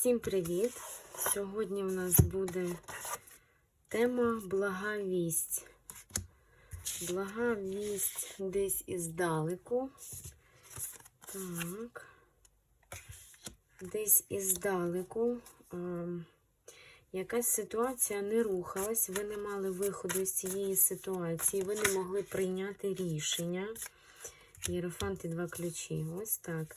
Всім привіт! Сьогодні в нас буде тема Блага вість. Блага вість десь іздалеку. Так. Десь іздалеку. ем, Якась ситуація не рухалась, ви не мали виходу з цієї ситуації, ви не могли прийняти рішення. Єрофант і два ключі. Ось так.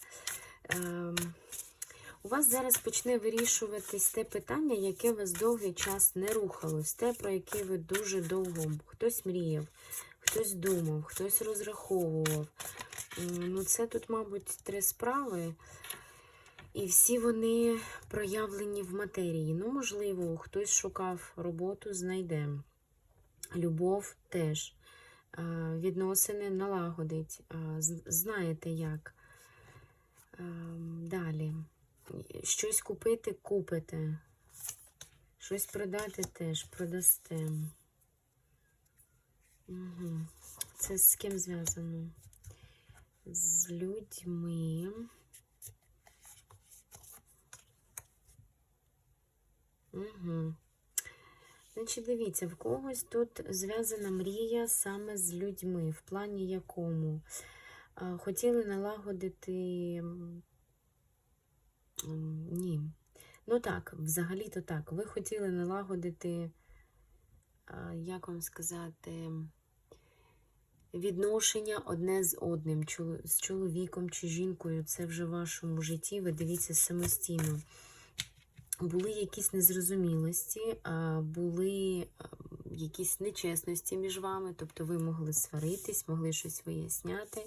У вас зараз почне вирішуватись те питання, яке вас довгий час не рухалось, те, про яке ви дуже довго хтось мріяв, хтось думав, хтось розраховував. Ну, це тут, мабуть, три справи. І всі вони проявлені в матерії. Ну, можливо, хтось шукав роботу, знайде. Любов теж. Відносини налагодить. Знаєте як. Ем, Далі. Щось купити, купите. Щось продати теж продасте. Угу. Це з ким зв'язано? З людьми. Угу. Значить, дивіться, в когось тут зв'язана мрія саме з людьми, в плані якому хотіли налагодити. Ні. Ну так, взагалі-то так. Ви хотіли налагодити, як вам сказати, відношення одне з одним, з чоловіком чи жінкою. Це вже в вашому житті, ви дивіться самостійно. Були якісь незрозумілості, були якісь нечесності між вами, тобто ви могли сваритись, могли щось виясняти.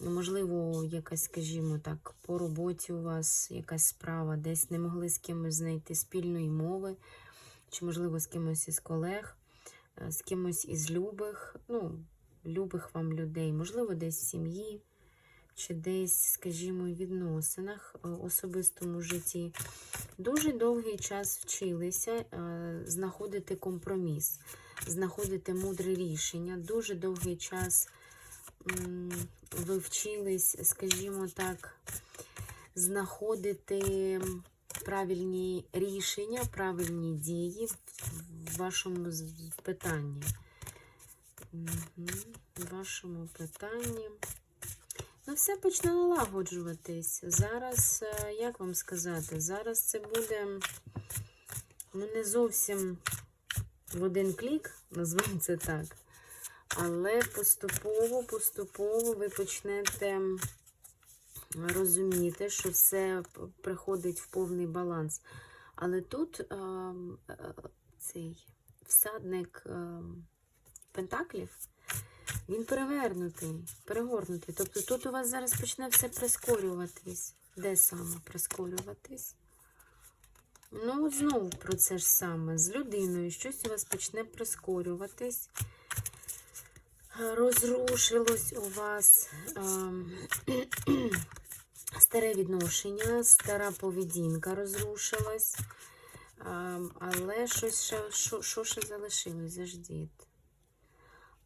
Можливо, якась, скажімо так, по роботі у вас якась справа, десь не могли з кимось знайти спільної мови, чи, можливо, з кимось із колег, е, з кимось із любих, ну, любих вам людей, можливо, десь в сім'ї, чи десь, скажімо, в відносинах, е, особистому житті. Дуже довгий час вчилися е, знаходити компроміс, знаходити мудре рішення. Дуже довгий час ви вчились, скажімо так, знаходити правильні рішення, правильні дії в вашому питанні. В вашому питанні. Ну, все почне налагоджуватись. Зараз, е, як вам сказати, зараз це буде ну, не зовсім в один клік, назвемо це так. Але поступово, поступово ви почнете розуміти, що все приходить в повний баланс. Але тут е, е, цей всадник е, Пентаклів, він перевернутий, перегорнутий. Тобто тут у вас зараз почне все прискорюватись. Де саме прискорюватись? Ну, знову про це ж саме. З людиною щось у вас почне прискорюватись. Е, Розрушилось у вас ем, старе відношення, стара поведінка розрушилась. Ем, але щось ще, що, що ще залишилось? Заждіть.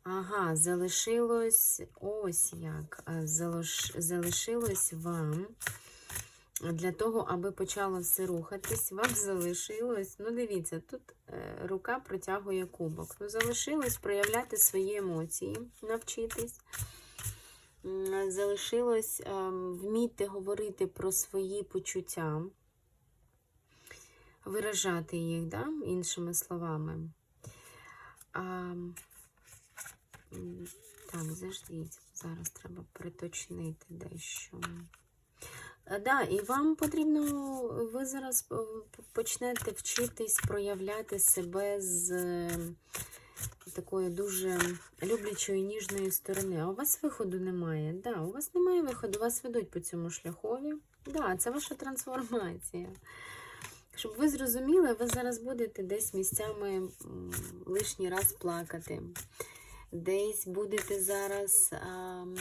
Ага, залишилось ось як. А, залиш, залишилось вам для того, аби почало все рухатись, вам залишилось, ну дивіться, тут е, рука протягує кубок. Ну, залишилось проявляти свої емоції, навчитись. Залишилось е, вміти говорити про свої почуття, виражати їх, да? іншими словами. А, так, заждіть, зараз треба приточнити дещо. Е, Да, і вам потрібно, ви зараз е, почнете вчитись проявляти себе з е, такої дуже люблячої ніжної сторони. А у вас виходу немає. Да, у вас немає виходу, вас ведуть по цьому шляхові. Да, це ваша трансформація. Щоб ви зрозуміли, ви зараз будете десь місцями лишній раз плакати. Десь будете зараз. ам,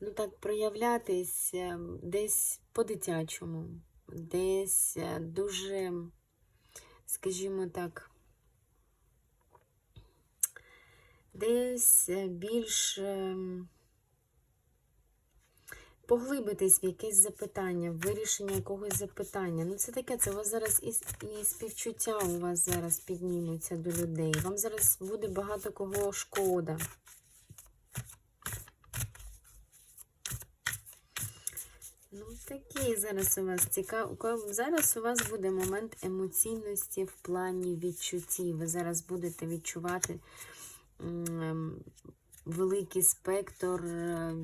ну так, проявлятись е, десь по-дитячому, десь е, дуже, скажімо так, десь е, більш ем, поглибитись в якесь запитання, в вирішення якогось запитання. Ну, це таке, це у вас зараз і, і співчуття у вас зараз піднімуться до людей. Вам зараз буде багато кого шкода. Ну, такий зараз у вас цікаво. Зараз у вас буде момент емоційності в плані відчуттів. Ви зараз будете відчувати великий спектр е,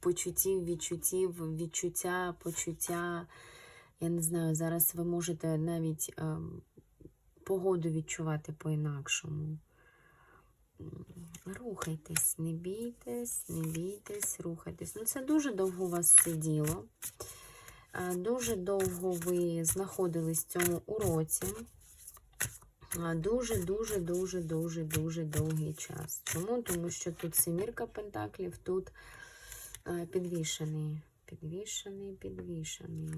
почуттів, відчуттів, відчуття, почуття. Я не знаю, зараз ви можете навіть е, погоду відчувати по-інакшому. Рухайтесь, не бійтесь, не бійтесь, рухайтесь. Ну, це дуже довго у вас сиділо. Е, Дуже довго ви знаходились в цьому уроці. Е, Дуже, дуже, дуже, дуже, дуже довгий час. Чому? Тому що тут семірка пентаклів, тут е, підвішений. Підвішений, підвішений.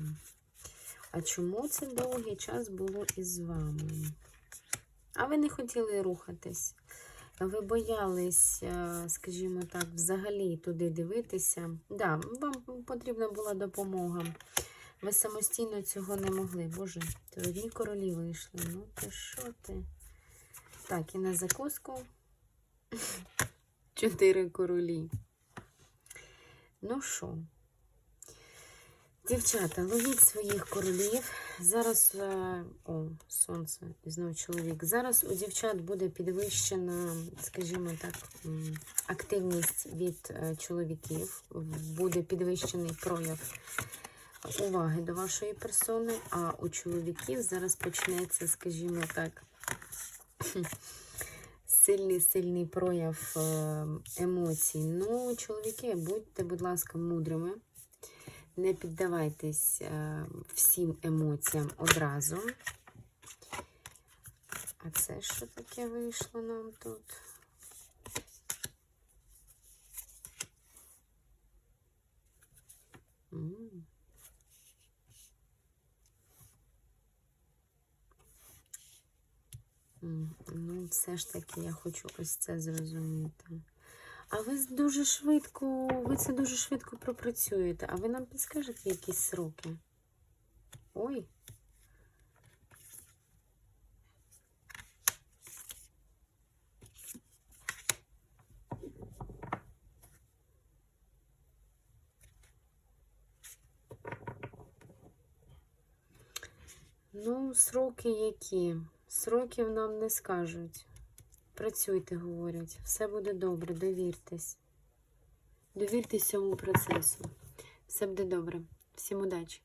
А чому це довгий час було із вами? А ви не хотіли рухатись. Ви боялись, е, скажімо так, взагалі туди дивитися. Да, вам потрібна була допомога. Ви самостійно цього не могли. Боже, то одні королі вийшли. Ну ти що ти? Так, і на закуску чотири королі. Ну що? Дівчата, ловіть своїх королів. Зараз, е, о, сонце, і знову чоловік. Зараз у дівчат буде підвищена, скажімо так, активність від е, чоловіків, буде підвищений прояв уваги до вашої персони, а у чоловіків зараз почнеться, скажімо так, сильний сильний прояв е, емоцій. Ну, чоловіки, будьте, будь ласка, мудрими. Не піддавайтесь е, всім емоціям одразу. А це що таке вийшло нам тут? Ну, все ж таки я хочу ось це зрозуміти. А ви дуже швидко, ви це дуже швидко пропрацюєте. А ви нам підскажете якісь сроки? Ой. Ну, сроки які? Сроків нам не скажуть. Працюйте, говорять. Все буде добре, довіртесь. Довіртесь цьому процесу. Все буде добре. Всім удачі!